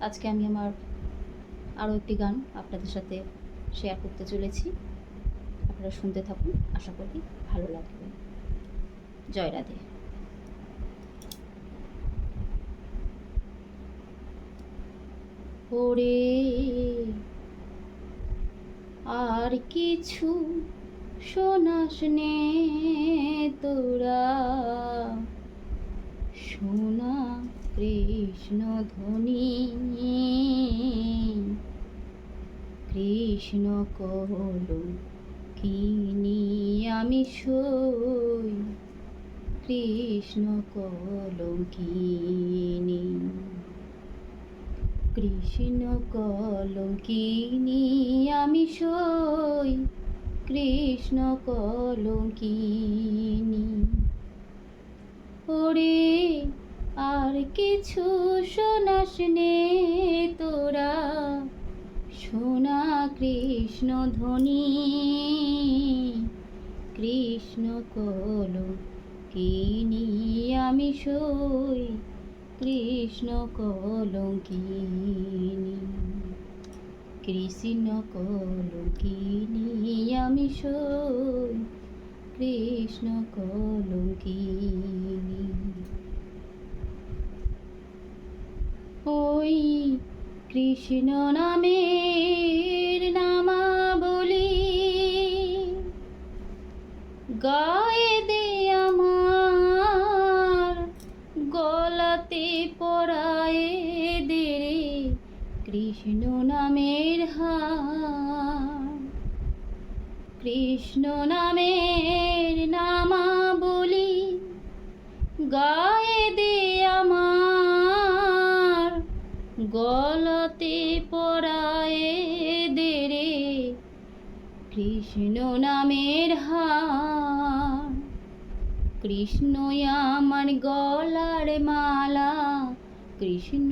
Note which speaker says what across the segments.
Speaker 1: আজকে আমি আমার আরও একটি গান আপনাদের সাথে শেয়ার করতে চলেছি। আপনারা শুনতে থাকুন, আশা করি ভালো লাগবে। জয় রাধে। ওরে, আর কিছু শোনাস নে তোরা, শোনা কৃষ্ণ ধ্বনি। কৃষ্ণ কল কিনি আমি সই। কৃষ্ণ কল কিনি কৃষ্ণ কলঙ্কিনী আমি সই। কৃষ্ণ কলঙ্কিনী। ওরে আর কিছু শোনাস নে তোরা। শোনা কৃষ্ণ ধ্বনি, কৃষ্ণ কলঙ্কিনী আমি সই, কৃষ্ণ কলঙ্কিনী কৃষ্ণ কলঙ্কিনী আমি সই, কৃষ্ণ কলঙ্কিনী ওই কৃষ্ণ নামের নামা বলি গায়ে দে আমার, গলাতে পরায়ে দে রে কৃষ্ণ নামের হার। কৃষ্ণ নামের নামা বলি গায়ে গলাতে পরায়ে দেরে কৃষ্ণ নামের হার। কৃষ্ণ আমার গলার মালা, কৃষ্ণ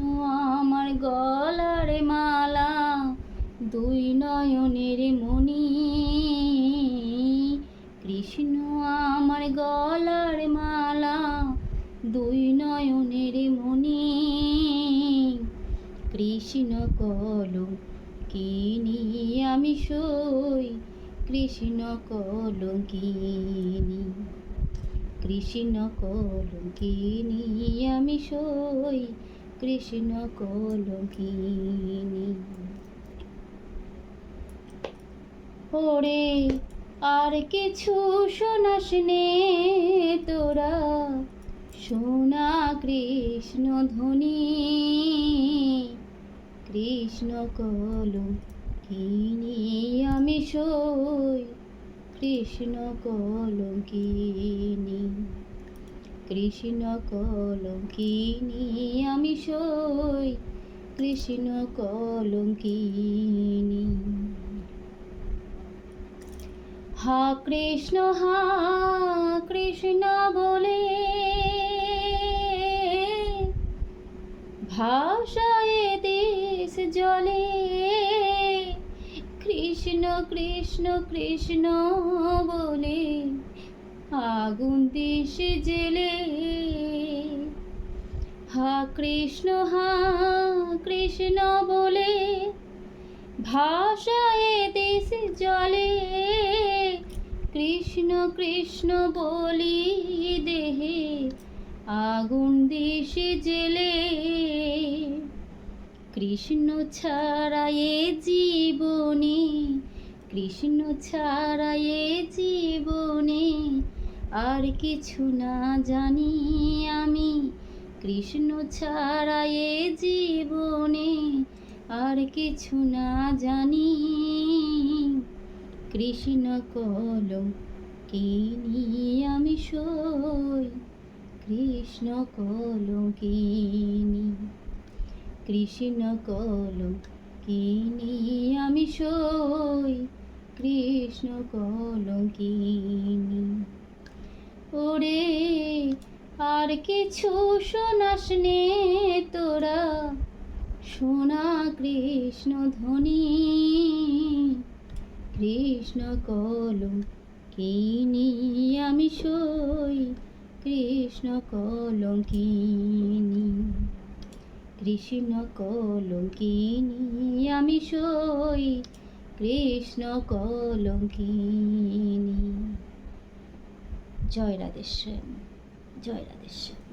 Speaker 1: আমার গলার মালা। দুই নয়নের মণি কৃষ্ণ কলম কিনি আমি সই? কৃষ্ণ কলম কিনি কৃষ্ণ কলঙ্কিনী আমি সই? কৃষ্ণ কলঙ্কিনী ওরে, আর কিছু শোনাস নে তোরা? শোনা কৃষ্ণ ধ্বনি। কৃষ্ণ কলঙ্কিনী আমি সই কৃষ্ণ কলঙ্কিনী কৃষ্ণ কলঙ্কিনী আমি সই কৃষ্ণ কলঙ্কিনী হা কৃষ্ণ হা কৃষ্ণ বলে দেশ জলে। কৃষ্ণ কৃষ্ণ কৃষ্ণ বলে আগুন দেশে জেলে। হা কৃষ্ণ হা কৃষ্ণ বলে ভাষায় দেশে জলে। কৃষ্ণ কৃষ্ণ বলি দেহে আগুন দেশে জেলে। কৃষ্ণ ছাড়া এ জীবনে, কৃষ্ণ ছাড়া এ জীবনে আর কিছু না জানি আমি। কৃষ্ণ ছাড়া এ জীবনে আর কিছু না জানি। কৃষ্ণ কলম কিনি আমি সই? কৃষ্ণ কলম কিনি কৃষ্ণ কলম কিনি আমি সই, কৃষ্ণ কলম কিনি। ওরে, আর কিছু শোনাস নে তোরা শোনা কৃষ্ণ ধ্বনি কৃষ্ণ কলম কিনি আমি সই, কৃষ্ণ কলঙ্কিনী কৃষ্ণ কলঙ্কিনী আমি সই কৃষ্ণ কলঙ্কিনী। জয় রাধেশ্যাম জয় রাধেশ্যাম।